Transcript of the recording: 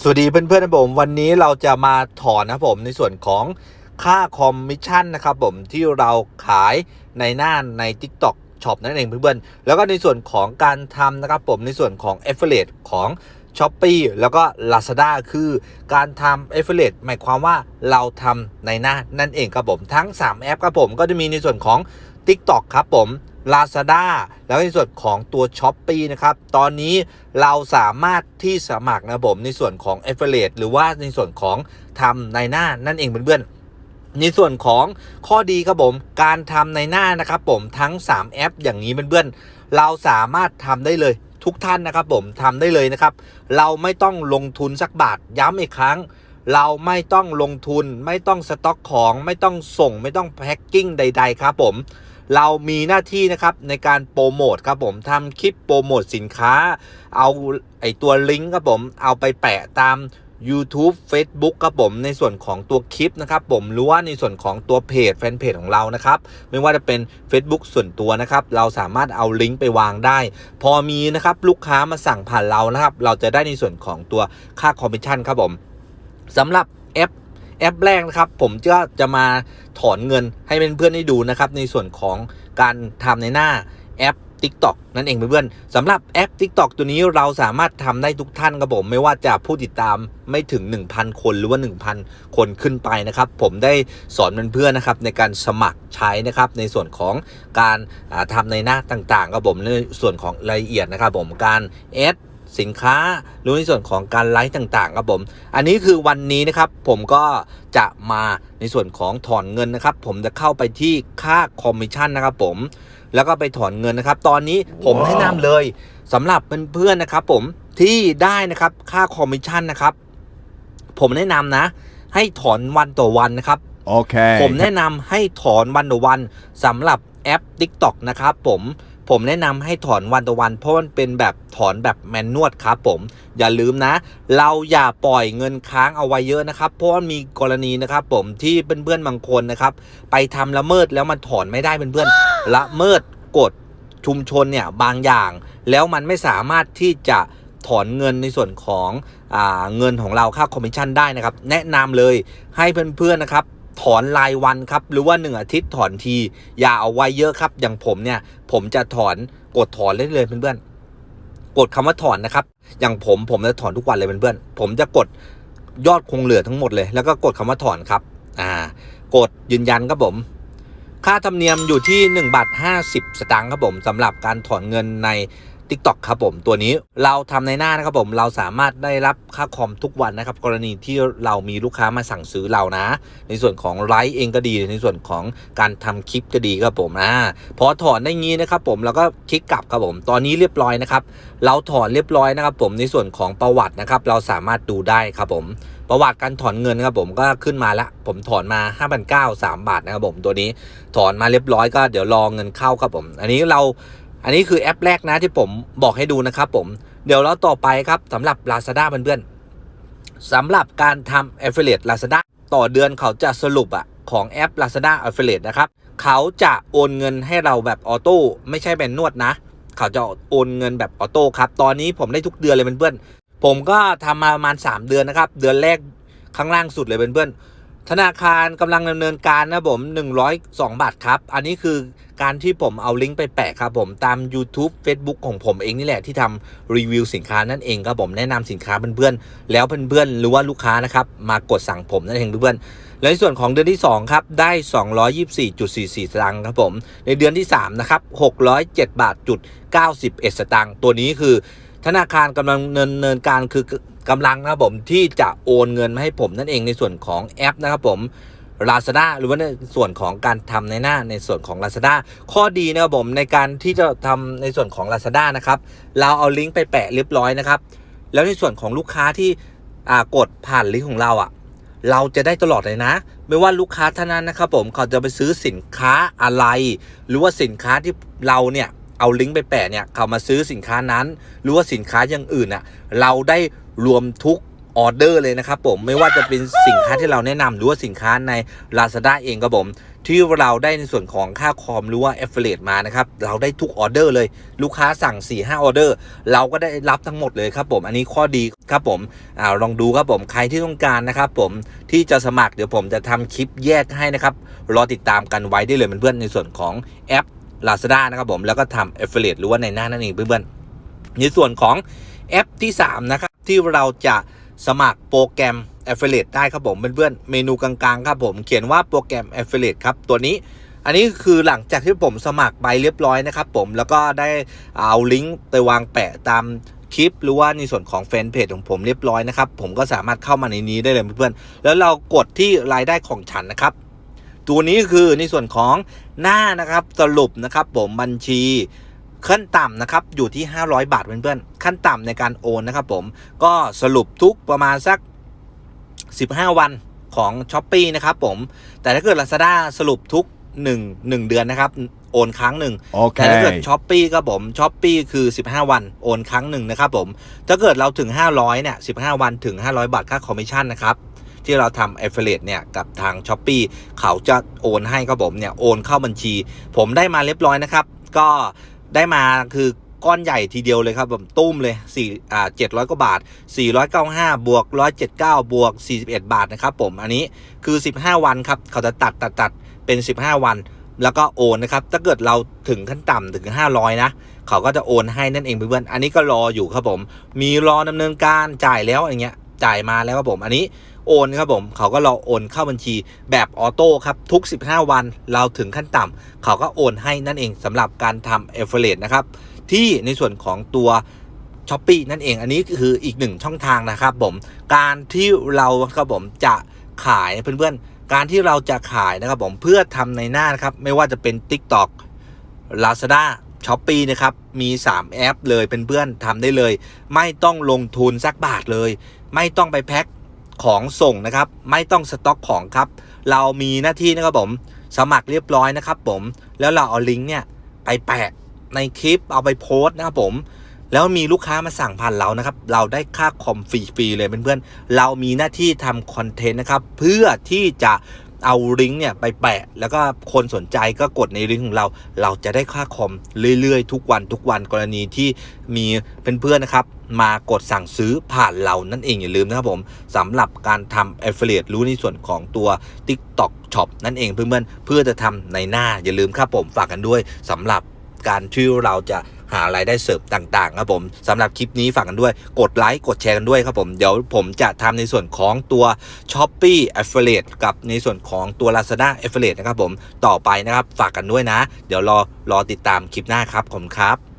สวัสดีเพื่อนๆนะผม วันนี้เราจะมาถอนนะครับผมในส่วนของค่าคอมมิชชั่นนะครับผมที่เราขายในหน้าใน TikTok Shop นั่นเองเพื่อนๆแล้วก็ในส่วนของการทำนะครับผมในส่วนของ Affiliate ของ s h อ p e e แล้วก็ Lazada คือการทำ Affiliate หมายความว่าเราทำในหน้านั่นเองครับผมทั้ง 3 แอปครับผมก็จะมีในส่วนของ TikTok ครับผม Lazada แล้วในส่วนของตัว s h อ p e e นะครับ ตอนนี้เราสามารถที่สมัครนะผมในส่วนของ Affiliate หรือว่าในส่วนของทำในหน้านั่นเองเพื่อนๆในส่วนของข้อดีครับผมการทำในหน้านะครับผมทั้ง 3 แอปอย่างนี้เพื่อนๆเราสามารถทำได้เลยทุกท่านนะครับผมทำได้เลยนะครับ เราไม่ต้องลงทุนสักบาทย้ำอีกครั้ง เราไม่ต้องลงทุน ไม่ต้องสต็อกของ ไม่ต้องส่ง ไม่ต้องแพ็คกิ้งใด ๆ ครับผม เรามีหน้าที่นะครับในการโปรโมทครับผมทำคลิปโปรโมทสินค้า เอาไอตัวลิงก์ครับผมเอาไปแปะตาม YouTube Facebook ครับผมในส่วนของตัวคลิปนะครับผมหรือว่าในส่วนของตัวเพจแฟนเพจของเรานะครับไม่ว่าจะเป็น Facebook ส่วนตัวนะครับเราสามารถเอาลิงก์ไปวางได้ พอมีนะครับลูกค้ามาสั่งผ่านเรานะครับ เราจะได้ในส่วนของตัวค่าคอมมิชชั่นครับผมสำหรับแอป แอปแรกนะครับ ผมก็จะมาถอนเงินให้เพื่อนๆได้ดูนะครับ ในส่วนของการทำในหน้าแอป TikTok นั่นเองเพื่อนๆสำหรับแอป TikTok ตัวนี้เราสามารถทำได้ทุกท่านครับผม ไม่ว่าจะผู้ติดตามไม่ถึง 1,000 คนหรือว่า 1,000 คนขึ้นไปนะครับ ผมได้สอนเพื่อนๆนะครับในการสมัครใช้นะครับ ในส่วนของการาทำในหน้าต่างๆครับผมในส่วนของรายละเอียดนะครับผมการแอด สินค้าหรือในส่วนของการไลฟ์ต่างๆครับผม อันนี้คือวันนี้นะครับ ผมก็จะมาในส่วนของถอนเงินนะครับ ผมจะเข้าไปที่ค่าคอมมิชชั่นนะครับผม แล้วก็ไปถอนเงินนะครับ ตอนนี้ผมแนะนำเลยสำหรับเพื่อนๆนะครับผมที่ได้นะครับค่าคอมมิชชั่นนะครับ ผมแนะนำนะ ให้ถอนวันต่อวันนะครับ Okay. ผมแนะนำให้ถอนวันต่อวันสำหรับแอป TikTok นะครับผม ผมแนะนำให้ถอนวันต่อวัน เพราะมันเป็นแบบถอนแบบแมนนวดครับผม อย่าลืมนะ เราอย่าปล่อยเงินค้างเอาไว้เยอะนะครับ เพราะว่ามีกรณีนะครับ ผมที่เพื่อนๆบางคนนะครับ ไปทำละเมิดแล้วมันถอนไม่ได้เพื่อนๆละเมิดกฎชุมชนเนี่ยบางอย่าง แล้วมันไม่สามารถที่จะถอนเงินในส่วนของอเงินของเราค่าคอมมิชชั่นได้นะครับ แนะนำเลยให้เพื่อนๆนะครับ ถอนรายวันครับ หรือว่า1อาทิตย์ถอนที อย่าเอาไว้เยอะครับ อย่างผมเนี่ย ผมจะถอนกดถอนเลยเลยเพื่อนๆกดคำว่าถอนนะครับ อย่างผมผมจะถอนทุกวันเลยเพื่อนๆผมจะกดยอดคงเหลือทั้งหมดเลย แล้วก็กดคำว่าถอนครับ อ่า กดยืนยันครับผม ค่าธรรมเนียมอยู่ที่1บาท50 สตางค์ครับผมสำหรับการถอนเงินใน TikTok ครับผมตัวนี้เราทำในหน้านะครับผมเราสามารถได้รับค่าคอมทุกวันนะครับกรณีที่เรามีลูกค้ามาสั่งซื้อเรานะ ในส่วนของไลฟ์เองก็ดีในส่วนของการทำคลิปก็ดีครับผมอ่าพอถอนได้งี้นะครับผมแล้วก็คลิกกลับครับผมตอนนี้เรียบร้อยนะครับเราถอนเรียบร้อยนะครับผมในส่วนของประวัตินะครับเราสามารถดูได้ครับผมประวัติการถอนเงินครับผมก็ขึ้นมาแล้ว ผมถอนมา5,900 3บาทนะครับผมตัวนี้ถอนมาเรียบร้อยก็เดี๋ยวรอเงินเข้าครับผม อันนี้เรา อันนี้คือแอปแรกนะที่ผมบอกให้ดูนะครับผม เดี๋ยวเราต่อไปครับสำหรับ Lazada เพื่อนๆสำหรับการทำ Affiliate Lazada ต่อเดือนเขาจะสรุปอะของแอป Lazada Affiliate นะครับ เขาจะโอนเงินให้เราแบบออโต้ไม่ใช่เป็นนวดนะ เขาจะโอนเงินแบบออโต้ครับ ตอนนี้ผมได้ทุกเดือนเลยเพื่อนๆผมก็ทำมาประมาณ 3 เดือนนะครับ เดือนแรกข้างล่างสุดเลยเพื่อนๆ ธนาคารกำลังดำเนินการนะผม102 บาทครับ อันนี้คือการที่ผมเอาลิงก์ไปแปะครับผมตาม YouTube Facebook ของผมเองนี่แหละที่ทำรีวิวสินค้านั่นเองครับผมแนะนำสินค้าเพื่อนๆแล้วเพื่อนๆหรือว่าลูกค้านะครับมากดสั่งผมนั่นเองเพื่อนๆและในส่วนของเดือนที่ 2 ครับ ได้ 224.44 สตางค์ครับผม ในเดือนที่ 3 นะครับ 607 บาทจุด91 สตางค์ตัวนี้คือ ธนาคารกำลังเนินเนินการคือกำลังนะครับผมที่จะโอนเงินมาให้ผมนั่นเองในส่วนของแอปนะครับผม Lazada หรือว่าในส่วนของการทำในหน้าในส่วนของ Lazada ข้อดีนะครับผมในการที่จะทำในส่วนของ Lazada นะครับเราเอาลิงก์ไปแปะเรียบร้อยนะครับ แล้วในส่วนของลูกค้าที่กดผ่านลิงก์ของเราอะเราจะได้ตลอดเลยนะ ไม่ว่าลูกค้าท่านนั้นนะครับผมเขาจะไปซื้อสินค้าอะไร หรือว่าสินค้าที่เราเนี่ย เอาลิงก์ไปแปะเนี่ยเขามาซื้อสินค้านั้น หรือว่าสินค้าอย่างอื่นอะเราได้รวมทุกออเดอร์เลยนะครับผมไม่ว่าจะเป็นสินค้าที่เราแนะนำหรือว่าสินค้าใน Lazada เองครับผม ที่เราได้ในส่วนของค่าคอมหรือว่า affiliate มานะครับเราได้ทุกออเดอร์เลย ลูกค้าสั่ง 4 5ออเดอร์ เราก็ได้รับทั้งหมดเลยครับผม อันนี้ข้อดีครับผมอ่าลองดูครับผมใครที่ต้องการนะครับผมที่จะสมัครเดี๋ยวผมจะทำคลิปแยกให้นะครับรอติดตามกันไว้ได้เลยเพื่อนๆในส่วนของแอป Lazada นะครับผมแล้วก็ทำ affiliate หรือว่าในหน้านั่นเองเพื่อนๆในส่วนของแอปที่ 3 นะครับ ที่เราจะสมัครโปรแกรม Affiliate ได้ครับผมเพื่อนๆเมนูกลางๆครับผมเขียนว่าโปรแกรม Affiliate ครับตัวนี้อันนี้คือหลังจากที่ผมสมัครไปเรียบร้อยนะครับผมแล้วก็ได้เอาลิงก์ไปวางแปะตามคลิป หรือว่าในส่วนของแฟนเพจของผมเรียบร้อยนะครับผมก็สามารถเข้ามาในนี้ได้เลยเพื่อนๆแล้วเรากดที่รายได้ของฉันนะครับ ตัวนี้คือในส่วนของหน้านะครับสรุปนะครับผมบัญชีขั้นต่ำนะครับอยู่ที่ 500 บาทเพื่อนๆขั้นต่ำในการโอนนะครับผมก็สรุปทุกประมาณสัก 15 วันของ s h อ p e e นะครับผมแต่ถ้าเกิด Lazada สรุปทุก 1 1 เดือนนะครับโอนครั้งหนึ่งแต่ถ้าเกิด Okay. ช้อปปี้ก็ผมช้อปปี้คือ 15 วันโอนครั้งหนึ่งนะครับผม ถ้าเกิดเราถึง 500เนี่ย15 วันถึง 500 บาทค่าคอมมิชชั่นนะครับ ที่เราทำ affiliate เนี่ยกับทาง s h อ p e e เขาจะโอนให้ครับผมเนี่ยโอนเข้าบัญชี ผมได้มาเรียบร้อยนะครับ ก็ได้มาคือก้อนใหญ่ทีเดียวเลยครับผมตุ้มเลย4อ่า700 กว่าบาท 495 บวก 179 บวก 41 บาทนะครับผมอันนี้คือ 15 วันครับเขาจะตัดตัดตัดเป็น 15 วันแล้วก็โอนนะครับ ถ้าเกิดเราถึงขั้นต่ำถึง 500 นะ เขาก็จะโอนให้นั่นเองเพื่อนๆอันนี้ก็รออยู่ครับผม มีรอดำเนินการจ่ายแล้วอย่างเงี้ย จ่ายมาแล้วครับผม อันนี้ โอนครับผมเขาก็รอโอนเข้าบัญชีแบบออโต้ครับทุก 15 วันเราถึงขั้นต่ำเขาก็โอนให้นั่นเองสำหรับการทำเอฟเฟลนะครับที่ในส่วนของตัวช้อปปีนั่นเองอันนี้คืออีกหนึ่งช่องทางนะครับผมการที่เราครับผมจะขายเพื่อนๆ การที่เราจะขายนะครับผมเพื่อทำในหน้านะครับไม่ว่าจะเป็น TikTok Lazada s h o p e e นะครับ มี 3 แอปเลยเป็นเพื่อนทำได้เลย ไม่ต้องลงทุนสักบาทเลย ไม่ต้องไปแพ็ค ของส่งนะครับ ไม่ต้องสต็อกของครับ เรามีหน้าที่นะครับผมสมัครเรียบร้อยนะครับผมแล้วเราเอาลิงก์เนี่ยไปแปะในคลิปเอาไปโพสต์นะครับผมแล้วมีลูกค้ามาสั่งผ่านเรานะครับ เราได้ค่าคอมฟรีๆเลยเพื่อนๆ เรามีหน้าที่ทำคอนเทนต์นะครับ เพื่อที่จะ เอาลิงก์เนี่ยไปแปะ แล้วก็คนสนใจก็กดในลิงก์ของเรา เราจะได้ค่าคอมเรื่อยๆ ทุกวันทุกวันกรณีที่มีเพื่อนๆนะครับ มากดสั่งซื้อผ่านเรานั่นเองอย่าลืมนะครับผมสำหรับการทำ affiliate รู้ในส่วนของตัว TikTok Shop นั่นเองเพื่อนๆเพื่อจะทำในหน้าอย่าลืมครับผมฝากกันด้วยสำหรับการที่เราจะ หารายได้เสริมต่างๆครับผมสำหรับคลิปนี้ฝากกันด้วย กดไลค์กดแชร์กันด้วยครับผมเดี๋ยวผมจะทำในส่วนของตัว s h o p e e Affiliate กับในส่วนของตัว Lazada Affiliate นะครับผมต่อไปนะครับฝากกันด้วยนะ เดี๋ยวรอรอติดตามคลิปหน้าครับผมครับ